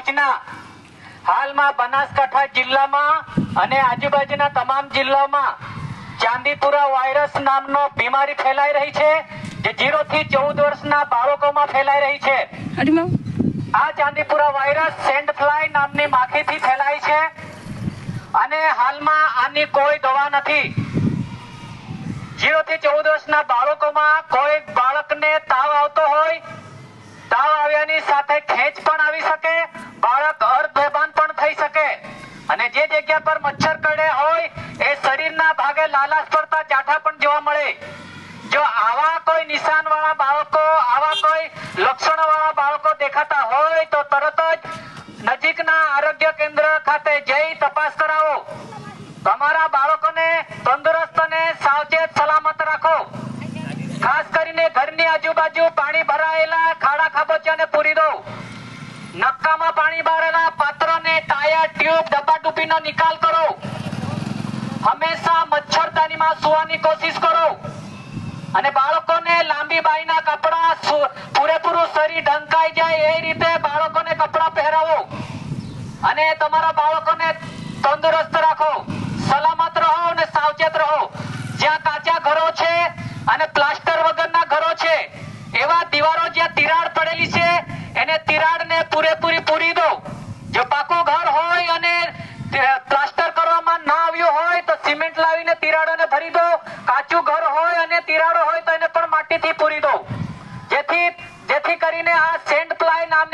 સૂચના. હાલમાં બનાસકાંઠા જિલ્લામાં અને આજુબાજુના તમામ જિલ્લામાં ચાંદીપુરા વાયરસ નામનો બીમારી ફેલાઈ રહી છે જે જીરો થી ચૌદ વર્ષના બાળકોમાં ફેલાઈ રહી છે. આ ચાંદીપુરા વાયરસ સેન્ડ ફ્લાય નામની માખીથી ફેલાય છે અને હાલમાં આની કોઈ દવા નથી. જીરો થી ચૌદ વર્ષના બાળકોમાં કોઈ બાળકને તાવ આવતો હોય તાવ આવ્યાની સાથે ખેંચ પણ આવી શકે જે જગ્યા પર મચ્છર કરડે હોય, એ શરીરના ભાગે લાલાશ પડતા ચાઠા પણ જોવા મળે. જો આવા કોઈ નિશાન વાળા બાળકો, આવા કોઈ લક્ષણો વાળા બાળકો દેખાતા હોય, તો તરત જ નજીકના આરોગ્ય કેન્દ્ર ખાતે જઈ તપાસ કરાવો. તમારા બાળકોને તંદુરસ્ત અને સાવચેત સલામત રાખો. ખાસ કરીને ઘરની આજુબાજુ પાણી ભરાયેલા ખાડા ખાબોચિયાને પૂરી દો. નક્કામાં પાણી ભરેલા પાત્રને ટાયર ટ્યુબ ડબ્બા નો નિકાલ કરો. હંમેશા મચ્છરદાનીમાં સુવાની કોશિશ કરો. અને બાળકોને લાંબી બાઈના કપડા પૂરેપૂરું શરીર ઢંકાઈ જાય એ રીતે બાળકોને કપડા પહેરાવો. અને તમારા બાળકોને તંદુરસ્ત રાખો. સલામત રહો અને સાવચેત રહો. જ્યાં કાચા ઘરો છે અને પ્લાસ્ટર વગરના ઘરો છે એવા દીવારો જ્યાં તિરાડ પડેલી છે એને તિરાડને પૂરેપૂરી પૂરી દો જો પાકું ઘર હોય અને પ્લાસ્ટર કરવામાં ના આવ્યું હોય તો સિમેન્ટ લાવીને તિરાડોને ભરી દો કાચું ઘર હોય અને તિરાડો હોય તો એને પણ માટીથી પૂરી દો જેથી જેથી કરીને આ સેન્ડ પ્લાય નામની